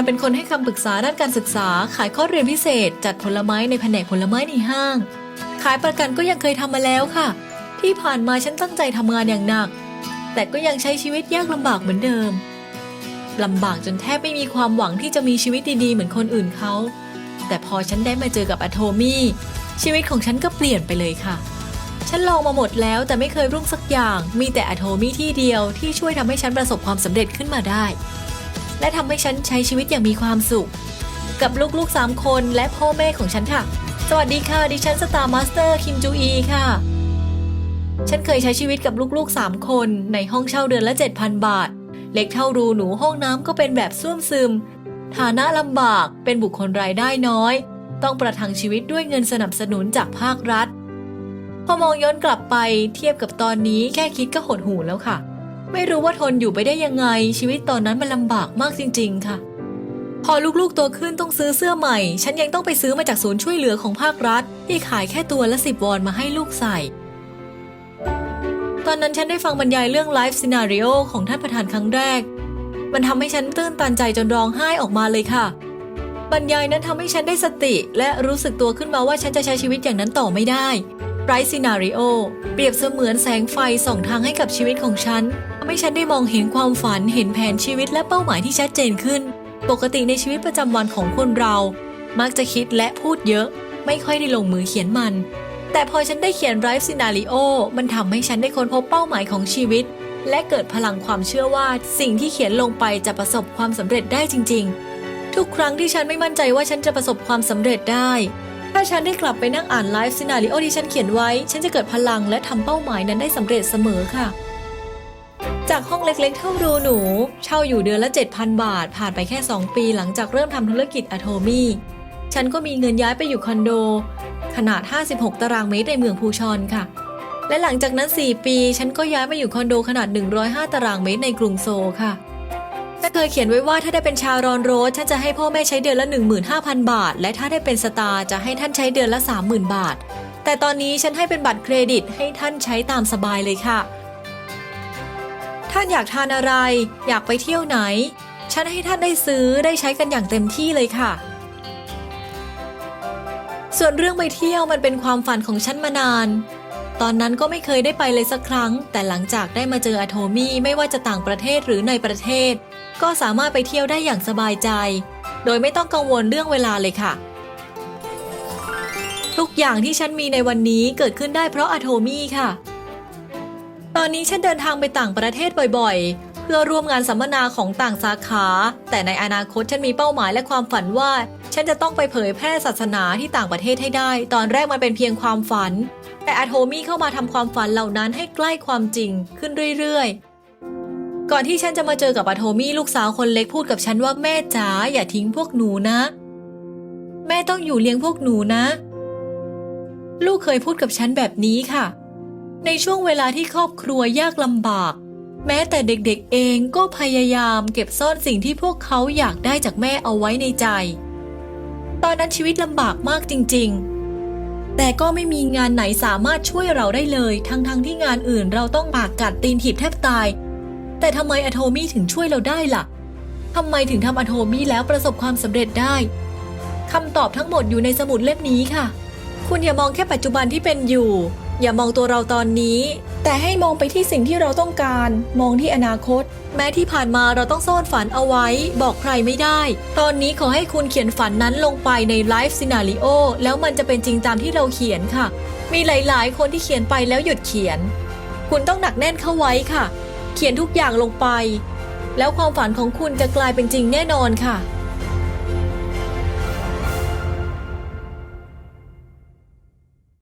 านเป็นคนให้คำปรึกษาด้านการศึกษา ขายข้อเรียนพิเศษ จัดผลไม้ในแผนกผลไม้ในห้าง ขายประกันก็ยังเคยทำมาแล้วค่ะ ที่ผ่านมาฉันตั้งใจทำงานอย่างหนัก แต่ก็ยังใช้ชีวิตยากลำบากเหมือนเดิมลำบากจนแทบไม่มีความหวังที่จะมีชีวิตดีๆ เหมือนคนอื่นเขา แต่พอฉันได้มาเจอกับอะโทมี่ ชีวิตของฉันก็เปลี่ยนไปเลยค่ะ ฉันลองมาหมดแล้วแต่ไม่เคยรุ่งสักอย่าง มีแต่อะโทมี่ที่เดียวที่ช่วยทำให้ฉันประสบความสำเร็จขึ้นมาได้ และทำให้ฉันใช้ชีวิตอย่างมีความสุข กับลูกๆ 3 คนและพ่อแม่ของฉันค่ะ สวัสดีค่ะ ดิฉันสตาร์มาสเตอร์คิมจูอีค่ะ ฉันเคยใช้ชีวิตกับลูกๆ 3 คน ในห้องเช่าเดือนละ 7,000 บาท เล็กเท่ารูหนูห้องน้ำก็เป็นแบบซ่วมซึม ฐานะลำบากเป็นบุคคลรายได้น้อย ต้องประทังชีวิตด้วยเงินสนับสนุนจากภาครัฐพอมองย้อนกลับไปเทียบกับตอนนี้แค่คิดก็หดหูแล้วค่ะ ไม่รู้ว่าทนอยู่ไปได้ยังไง ชีวิตตอนนั้นมันลำบากมากจริง ๆ ค่ะ พอลูกๆโตขึ้นต้องซื้อเสื้อใหม่ ฉันยังต้องไปซื้อมาจากศูนย์ช่วยเหลือของภาครัฐ ที่ขายแค่ตัวละสิบวอนมาให้ลูกใส่ ตอนนั้นฉันได้ฟังบรรยายเรื่อง Life Scenario ของท่านประธานครั้งแรก มันทำให้ฉันตื้นตันใจจนร้องไห้ออกมาเลยค่ะ บรรยายนั้นทำให้ฉันได้สติ และรู้สึกตัวขึ้นมาว่าฉันจะใช้ชีวิตอย่างนั้นต่อไม่ได้ไรซีนาริโอเปรียบเสมือนแสงไฟส่องทางให้กับชีวิตของฉัน ให้ฉันได้มองเห็นความฝันเห็นแผนชีวิตและเป้าหมายที่ชัดเจนขึ้น ปกติในชีวิตประจำวันของคนเรา มักจะคิดและพูดเยอะ ไม่ค่อยได้ลงมือเขียนมัน แต่พอฉันได้เขียนไรซีนาริโอมันทำให้ฉันได้ค้นพบเป้าหมายของชีวิต และเกิดพลังความเชื่อว่าสิ่งที่เขียนลงไปจะประสบความสำเร็จได้จริง ๆ ทุกครั้งที่ฉันไม่มั่นใจว่าฉันจะประสบความสำเร็จได้ถ้าฉันได้กลับไปนั่งอ่านไลฟ์ซีนาริโอที่ฉันเขียนไว้ ฉันจะเกิดพลังและทำเป้าหมายนั้นได้สำเร็จเสมอค่ะ จากห้องเล็กๆ เท่ารูหนู เช่าอยู่เดือนละ 7,000 บาท ผ่านไปแค่ 2 ปีหลังจากเริ่มทำธุรกิจอะโทมี่ ฉันก็มีเงินย้ายไปอยู่คอนโด ขนาด 56 ตารางเมตรในเมืองพูชอนค่ะ และหลังจากนั้น 4 ปี ฉันก็ย้ายมาอยู่คอนโดขนาด 105 ตารางเมตรในกรุงโซลค่ะฉันเคยเขียนไว้ว่าถ้าได้เป็นชารอนโรสฉันจะให้พ่อแม่ใช้เดือนละ 15,000 บาท และถ้าได้เป็นสตาร์จะให้ท่านใช้เดือนละ 30,000 บาท แต่ตอนนี้ฉันให้เป็นบัตรเครดิตให้ท่านใช้ตามสบายเลยค่ะ ท่านอยากทานอะไร อยากไปเที่ยวไหน ฉันให้ท่านได้ซื้อได้ใช้กันอย่างเต็มที่เลยค่ะ ส่วนเรื่องไปเที่ยวมันเป็นความฝันของฉันมานาน ตอนนั้นก็ไม่เคยได้ไปเลยสักครั้ง แต่หลังจากได้มาเจออะโทมี่ไม่ว่าจะต่างประเทศหรือในประเทศ ก็สามารถไปเที่ยวได้อย่างสบายใจ โดยไม่ต้องกังวลเรื่องเวลาเลยค่ะ ทุกอย่างที่ฉันมีในวันนี้เกิดขึ้นได้เพราะอะโทมี่ค่ะ ตอนนี้ฉันเดินทางไปต่างประเทศบ่อยๆ เพื่อร่วมงานสัมมนาของต่างสาขา แต่ในอนาคตฉันมีเป้าหมายและความฝันว่า ฉันจะต้องไปเผยแพร่ศาสนาที่ต่างประเทศให้ได้ ตอนแรกมันเป็นเพียงความฝัน แต่อะโทมี่เข้ามาทำความฝันเหล่านั้นให้ใกล้ความจริงขึ้นเรื่อยๆ ก่อนที่ฉันจะมาเจอกับอะโทมี่ลูกสาวคนเล็กพูดกับฉันว่าแม่จ๋าอย่าทิ้งพวกหนูนะ แม่ต้องอยู่เลี้ยงพวกหนูนะ ลูกเคยพูดกับฉันแบบนี้ค่ะ ในช่วงเวลาที่ครอบครัวยากลำบาก แม้แต่เด็กๆเองก็พยายามเก็บซ่อนสิ่งที่พวกเขาอยากได้จากแม่เอาไว้ในใจ ตอนนั้นชีวิตลำบากมากจริง ๆ แต่ก็ไม่มีงานไหนสามารถช่วยเราได้เลย ทั้งๆทที่งานอื่นเราต้องปากกัดตีนถีบแทบตาย แต่ทำไมอะโทมี่ถึงช่วยเราได้ล่ะทำไมถึงทำอะโทมี่แล้วประสบความสำเร็จได้คำตอบทั้งหมดอยู่ในสมุดเล่มนี้ค่ะ คุณอย่ามองแค่ปัจจุบันที่เป็นอยู่ อย่ามองตัวเราตอนนี้ แต่ให้มองไปที่สิ่งที่เราต้องการ มองที่อนาคต แม้ที่ผ่านมาเราต้องซ่อนฝันเอาไว้ บอกใครไม่ได้ ตอนนี้ขอให้คุณเขียนฝันนั้นลงไปในไลฟ์ซีนาริโอแล้วมันจะเป็นจริงตามที่เราเขียนค่ะ มีหลาย ๆ คนที่เขียนไปแล้วหยุดเขียน คุณต้องหนักแน่นเข้าไว้ค่ะ เขียนทุกอย่างลงไป แล้วความฝันของคุณจะกลายเป็นจริงแน่นอนค่ะ